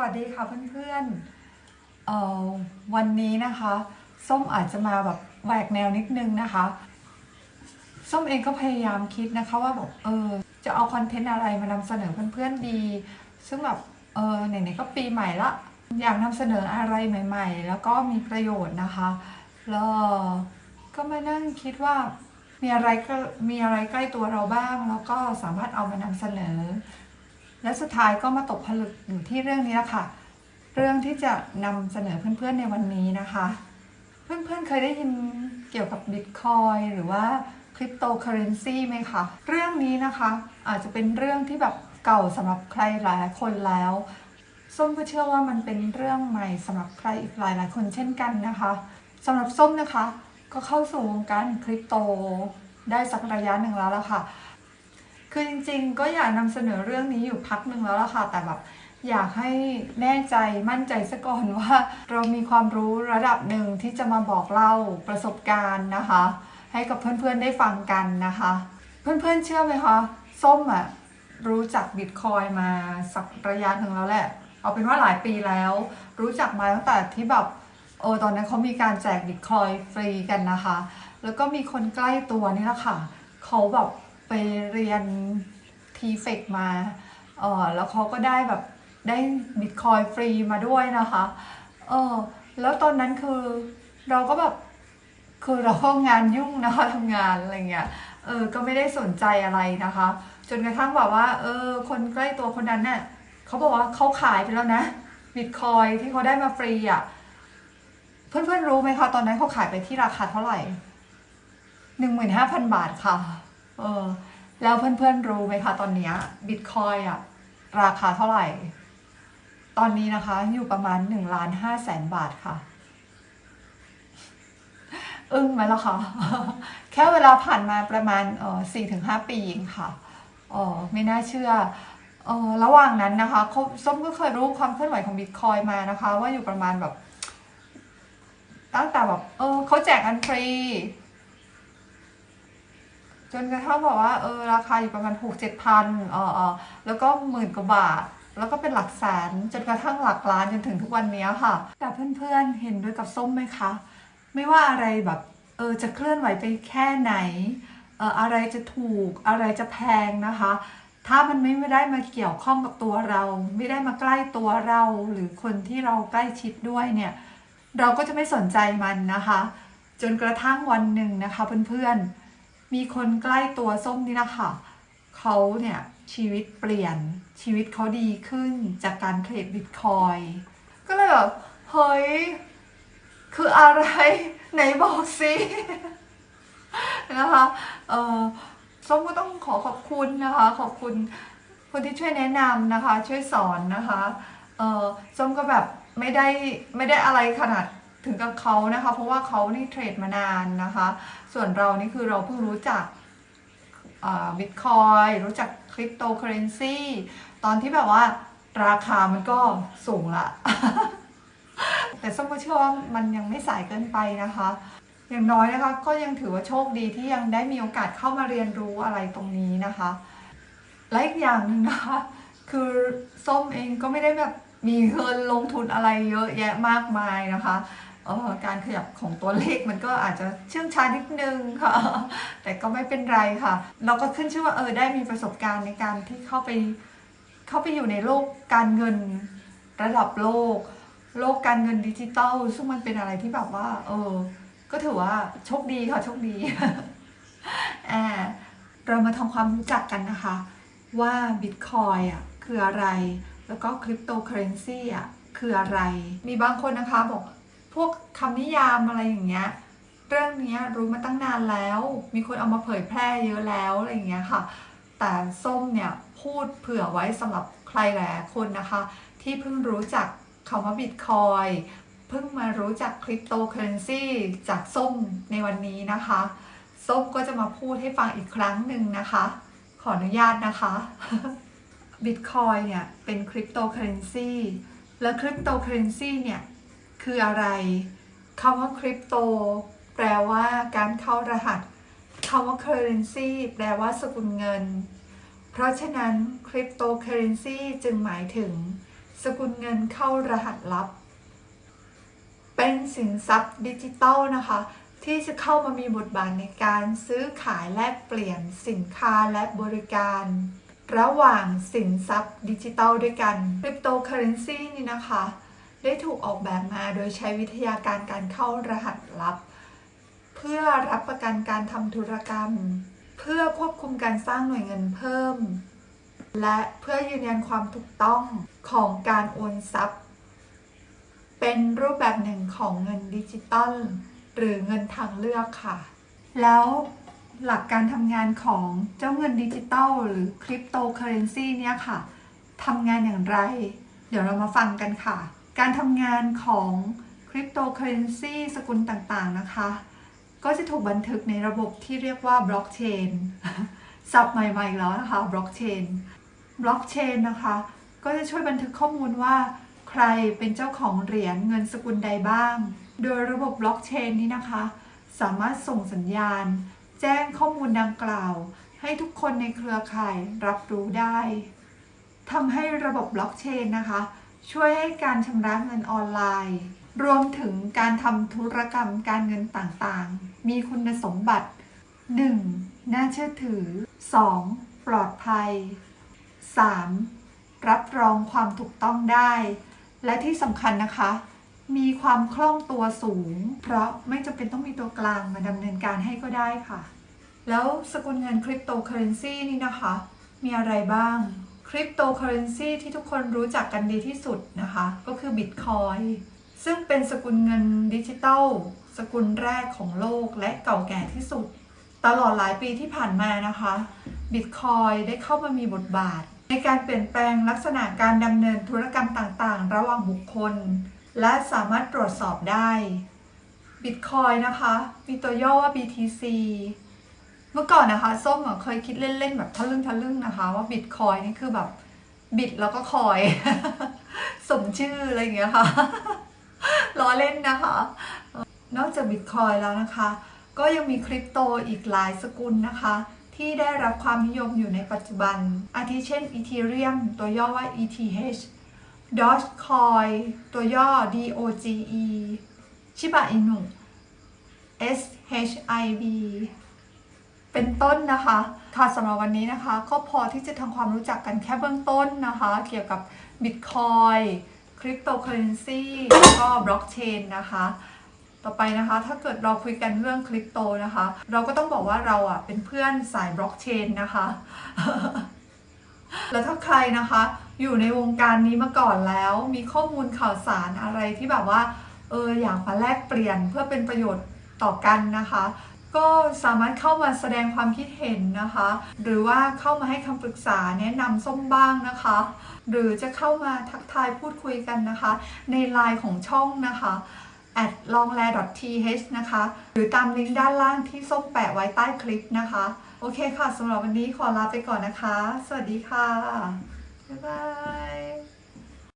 วัสดีค่ะเพื่อนๆเอ่อวันนี้นะคะ ส้มอาจจะมาแบบแหวกแนวนิดนึงนะคะ ส้มเองก็พยายามคิดนะคะว่าแบบเออจะเอาคอนเทนต์อะไรมานำเสนอเพื่อนๆดี ซึ่งแบบเออไหนๆก็ปีใหม่ละอยากนำเสนออะไรใหม่ ๆ แล้วก็มีประโยชน์นะคะแล้วก็มานั่งคิดว่ามีอะไรก็มีอะไรใกล้ตัวเราบ้าง แล้วก็สามารถเอามานำเสนอ และสุดท้ายก็มาตกผลึกอยู่ที่เรื่องนี้ละค่ะ เรื่องที่จะนำเสนอเพื่อนๆในวันนี้นะคะ เพื่อนๆเคยได้ยินเกี่ยวกับบิตคอยหรือว่าคริปโตเคอเรนซีไหมคะ เรื่องนี้นะคะอาจจะเป็นเรื่องที่แบบเก่าสำหรับใครหลายคนแล้วส้มก็เชื่อว่ามันเป็นเรื่องใหม่สำหรับใครอีกหลายๆคนเช่นกันนะคะสำหรับส้มนะคะ ก็เข้าสู่วงการคริปโตได้สักระยะหนึ่งแล้วละค่ะ คือจริงๆ ก็อยากนำเสนอเรื่องนี้อยู่พักหนึ่งแล้วล่ะค่ะ แต่แบบอยากให้แน่ใจมั่นใจซะก่อนว่า เรามีความรู้ระดับหนึ่งที่จะมาบอกเล่าประสบการณ์นะคะ ให้กับเพื่อนๆได้ฟังกันนะคะ เพื่อนๆเชื่อไหมคะส้มอะรู้จักบิตคอยมาสักระยะหนึ่งแล้วแหละ เอาเป็นว่าหลายปีแล้ว รู้จักมาตั้งแต่ที่แบบเออตอนนั้นเขามีการแจกบิตคอยฟรีกันนะคะ แล้วก็มีคนใกล้ตัวนี่แหละค่ะเขาแบบ ไปเรียนทีเฟกมาเออแล้วเขาก็ได้แบบได้บิตคอยฟรีมาด้วยนะคะเออแล้วตอนนั้นคือเราก็แบบคือเราก็งานยุ่งนะคะทำงานอะไรเงี้ยเออก็ไม่ได้สนใจอะไรนะคะ จนกระทั่งแบบว่า เออ คนใกล้ตัวคนนั้นเนี่ยเขาบอกว่าเขาขายไปแล้วนะบิตคอยที่เขาได้มาฟรีอะเพื่อนๆรู้ไหมคะ ตอนนั้นเขาขายไปที่ราคาเท่าไหร่หนึ่งหมื่นห้าพันบาทค่ะ เออ แล้วเพื่อนๆรู้ไหมคะตอนเนี้บิตคอยอะราคาเท่าไหร่ ตอนนี้นะคะ อยู่ประมาณหนึ่งล้านห้าแสนบาทค่ะ อึ้งไหมล่ะคะ แค่เวลาผ่านมาประมาณเออสี่ถึงห้าปีเองค่ะเออไม่น่าเชื่อเออระหว่างนั้นนะคะส้มก็เคยรู้ความเคลื่อนไหวของบิตคอยมานะคะ ว่าอยู่ประมาณแบบ ตั้งแต่แบบเออเขาแจกกันฟรี นกระทั่งบอกว่าเออราคาอยู่ประมาณหกเจ็ดพันออเออแล้วก็หมื่นกว่าบาท แล้วก็เป็นหลักแสนจนกระทั่งหลักล้านจนถึงทุกวันนี้ค่ะ แต่เพื่อนๆเห็นด้วยกับส้มไหมคะ ไม่ว่าอะไรแบบเออจะเคลื่อนไหวไปแค่ไหนเอออะไรจะถูกอะไรจะแพงนะคะ ถ้ามันไม่ได้มาเกี่ยวข้องกับตัวเรา ไม่ได้มาใกล้ตัวเราหรือคนที่เราใกล้ชิดด้วยเนี่ย เราก็จะไม่สนใจมันนะคะ จนกระทั่งวันหนึ่งนะคะเพื่อนๆ มีคนใกล้ตัวส้มนี่นะคะเขาเนี่ยชีวิตเปลี่ยนชีวิตเขาดีขึ้นจากการเทรดบิตคอยก็เลยแบบเฮ้ยคืออะไรไหนบอกสินะคะเออส้มก็ต้องขอขอบคุณนะคะ ขอบคุณคนที่ช่วยแนะนำนะคะ ช่วยสอนนะคะเออส้มก็แบบไม่ได้ไม่ได้อะไรขนาด ถึงกับเขานะคะ เพราะว่าเขานี่เทรดมานานนะคะ ส่วนเรานี่คือเราเพิ่งรู้จักบิตคอยรู้จักคริปโตเคอเรนซีตอนที่แบบว่าราคามันก็สูงละ แต่ส้มก็เชื่อว่ามันยังไม่สายเกินไปนะคะ อย่างน้อยนะคะ ก็ยังถือว่าโชคดีที่ยังได้มีโอกาสเข้ามาเรียนรู้อะไรตรงนี้นะคะ และอีกอย่างหนึ่งนะคะ คือส้มเองก็ไม่ได้แบบมีเงินลงทุนอะไรเยอะแยะมากมายนะคะ การขยับของตัวเลขมันก็อาจจะเชื่องช้านิดนึงค่ะ แต่ก็ไม่เป็นไรค่ะ เราก็ขึ้นชื่อว่าเออได้มีประสบการณ์ในการที่เข้าไปเข้าไปอยู่ในโลกการเงินระดับโลก โลกการเงินดิจิตอลซึ่งมันเป็นอะไรที่แบบว่า เออ ก็ถือว่าโชคดีค่ะโชคดีแอ่าเรามาทำความรู้จักกันนะคะ ว่าบิตคอยอะคืออะไร แล้วก็คริปโตเคอเรนซีอะคืออะไร มีบางคนนะคะบอก พวกคำนิยามอะไรอย่างเงี้ยเรื่องนี้รู้มาตั้งนานแล้ว มีคนเอามาเผยแพร่เยอะแล้วอะไรอย่างเงี้ยค่ะ แต่ส้มเนี่ยพูดเผื่อไว้สำหรับใครหลายคนนะคะ ที่เพิ่งรู้จักคำว่าบิตคอยเพิ่งมารู้จักคริปโตเคอเรนซีจากส้มในวันนี้นะคะ ส้มก็จะมาพูดให้ฟังอีกครั้งหนึ่งนะคะ ขออนุญาตนะคะบิตคอยเนี่ยเป็นคริปโตเคอเรนซีและคริปโตเคอเรนซีเนี่ย คืออะไรคำว่าคริปโตแปลว่าการเข้ารหัสคำว่า currency แปลว่าสกุลเงิน เพราะฉะนั้นคริปโตเคอเรนซีจึงหมายถึง สกุลเงินเข้ารหัสลับ เป็นสินทรัพย์ดิจิตอลนะคะ ที่จะเข้ามามีบทบาทในการซื้อขายแลกเปลี่ยนสินค้าและบริการ ระหว่างสินทรัพย์ดิจิตอลด้วยกันคริปโตเคอเรนซีนี่นะคะ ได้ถูกออกแบบมาโดยใช้วิทยาการการเข้ารหัสลับ เพื่อรับประกันการทำธุรกรรม เพื่อควบคุมการสร้างหน่วยเงินเพิ่ม และเพื่อยืนยันความถูกต้องของการโอนทรัพย์ เป็นรูปแบบหนึ่งของเงินดิจิตอลหรือเงินทางเลือกค่ะ แล้วหลักการทำงานของเจ้าเงินดิจิตอลหรือคริปโตเคอเรนซีเนี่ยค่ะทำงานอย่างไร เดี๋ยวเรามาฟังกันค่ะ การทำงานของคริปโตเคอเรนซีสกุลต่างๆนะคะ ก็จะถูกบันทึกในระบบที่เรียกว่าบล็อกเชนศัพท์ใหม่ๆแล้วนะคะบล็อกเชนบล็อกเชนนะคะ ก็จะช่วยบันทึกข้อมูลว่า ใครเป็นเจ้าของเหรียญเงินสกุลใดบ้าง โดยระบบบล็อกเชนนี้นะคะ สามารถส่งสัญญาณ แจ้งข้อมูลดังกล่าว ให้ทุกคนในเครือข่ายรับรู้ได้ทำให้ระบบบล็อกเชนนะคะ ช่วยให้การชำระเงินออนไลน์ รวมถึงการทำธุรกรรมการเงินต่างๆ มีคุณสมบัติ 1. น่าเชื่อถือ 2. ปลอดภัย 3. รับรองความถูกต้องได้ และที่สำคัญนะคะ มีความคล่องตัวสูง เพราะไม่จำเป็นต้องมีตัวกลางมาดำเนินการให้ก็ได้ค่ะ แล้วสกุลเงินคริปโตเคอเรนซีนี่นะคะ มีอะไรบ้าง คริปโตเคอเรนซีที่ทุกคนรู้จักกันดีที่สุดนะคะ ก็คือบิตคอยซึ่งเป็นสกุลเงินดิจิตัลสกุลแรกของโลกและเก่าแก่ที่สุด ตลอดหลายปีที่ผ่านมานะคะบิตคอยได้เข้ามามีบทบาท ในการเปลี่ยนแปลงลักษณะการดำเนินธุรกรรมต่างๆ ระหว่างบุคคล และสามารถตรวจสอบได้บิตคอยนะคะ มีตัวย่อว่า BTC เมื่อก่อนนะคะส้มเคยคิดเล่นๆแบบทะลึ่งทะลึ่งนะคะ ว่าบิตคอยนี่คือแบบบิตแล้วก็คอย สมชื่ออะไรอย่างเงี้ยค่ะล้อเล่นนะคะ นอกจากบิตคอยแล้วนะคะ ก็ยังมีคริปโตอีกหลายสกุลนะคะ ที่ได้รับความนิยมอยู่ในปัจจุบัน อาทิเช่น Ethereum ตัวย่อว่า ETH Dogecoin ตัวย่อ DOGE Shiba Inu SHIB เป็นต้นนะคะ ค่ะสำหรับวันนี้นะคะ ก็พอที่จะทำความรู้จักกันแค่เบื้องต้นนะคะ เกี่ยวกับ Bitcoin คริปโตเคอเรนซีแล้วก็บล็อกเชนนะคะ ต่อไปนะคะถ้าเกิดเราคุยกันเรื่องคริปโตนะคะ เราก็ต้องบอกว่าเราอะเป็นเพื่อนสายบล็อกเชนนะคะ แล้วถ้าใครนะคะ อยู่ในวงการนี้มาก่อนแล้ว มีข้อมูลข่าวสารอะไรที่แบบว่าเอออยากมาแลกเปลี่ยนเพื่อเป็นประโยชน์ต่อกันนะคะ ก็สามารถเข้ามาแสดงความคิดเห็นนะคะ หรือว่าเข้ามาให้คำปรึกษาแนะนำส้มบ้างนะคะ หรือจะเข้ามาทักทายพูดคุยกันนะคะ ในไลน์ของช่องนะคะ at l o n g l a r t h นะคะ หรือตามลิงก์ด้านล่างที่ส้มแปะไว้ใต้คลิปนะคะ โอเคค่ะสำหรับวันนี้ขอลาไปก่อนนะคะ สวัสดีค่ะ บ๊ายบาย